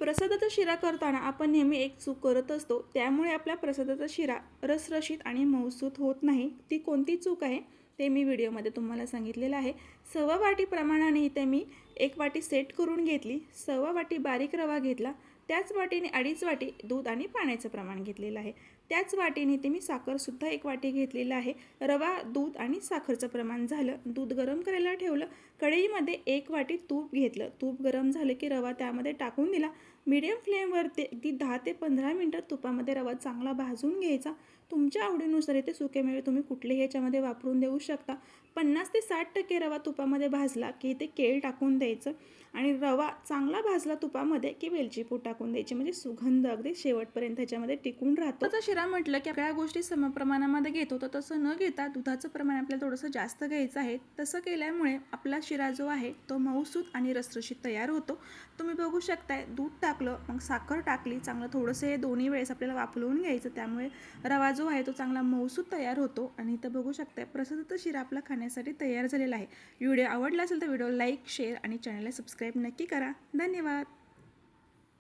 प्रसादाचा शिरा करताना आपण नेहमी एक चूक करत असतो त्यामुळे आपल्या प्रसादाचा शिरा रसरशीत आणि मौसूत होत नाही. ती कोणती चूक आहे? ते मी व्हिडिओमध्ये तुम्हाला सांगितलेलं आहे. सव्वा वाटी प्रमाणाने इथे मी एक वाटी सेट करून घेतली. सव्वा वाटी बारीक रवा घेतला. त्याच वाटीने अडीच वाटी दूध आणि पाण्याचं प्रमाण घेतलेलं आहे. त्याच वाटीने इथे मी साखरसुद्धा एक वाटी घेतलेलं आहे. रवा दूध आणि साखरचं प्रमाण झालं. दूध गरम करायला ठेवलं. कढईमध्ये एक वाटी तूप घेतलं. तूप गरम झालं की रवा त्यामध्ये टाकून दिला. मीडियम फ्लेमवरती अगदी दहा ते पंधरा मिनटं तुपामध्ये रवा चांगला भाजून घ्यायचा. तुमच्या आवडीनुसार इथे सुकेमेवे तुम्ही कुठलेही याच्यामध्ये वापरून देऊ शकता. पन्नास ते साठ टक्के रवा तुपामध्ये भाजला की ते केळ टाकून द्यायचं आणि रवा चांगला भाजला तुपामध्ये की वेलची पूड टाकून द्यायची. म्हणजे सुगंध अगदी शेवटपर्यंत त्याच्यामध्ये टिकून राहतो. आता शिरा म्हटलं की सगळ्या गोष्टी समप्रमाणामध्ये घेतो तर तसं न घेता दुधाचं प्रमाण आपल्याला थोडंसं जास्त घ्यायचं आहे. तसं केल्यामुळे आपला शिरा जो आहे तो मऊसूत आणि रसरशीत तयार होतो. तुम्ही बघू शकताय दूध टाकलं मग साखर टाकली चांगलं थोडंसं हे दोन्ही वेळेस आपल्याला वापरून घ्यायचं. त्यामुळे रवा जो आहे तो चांगला मऊसूत तयार होतो. आणि इथं बघू शकताय प्रसिद्ध शिरा आपला खाण्यासाठी तयार झालेला आहे. व्हिडिओ आवडला असेल तर व्हिडिओ लाईक शेअर आणि चॅनलला सबस्क्राईब नक्की करा. धन्यवाद.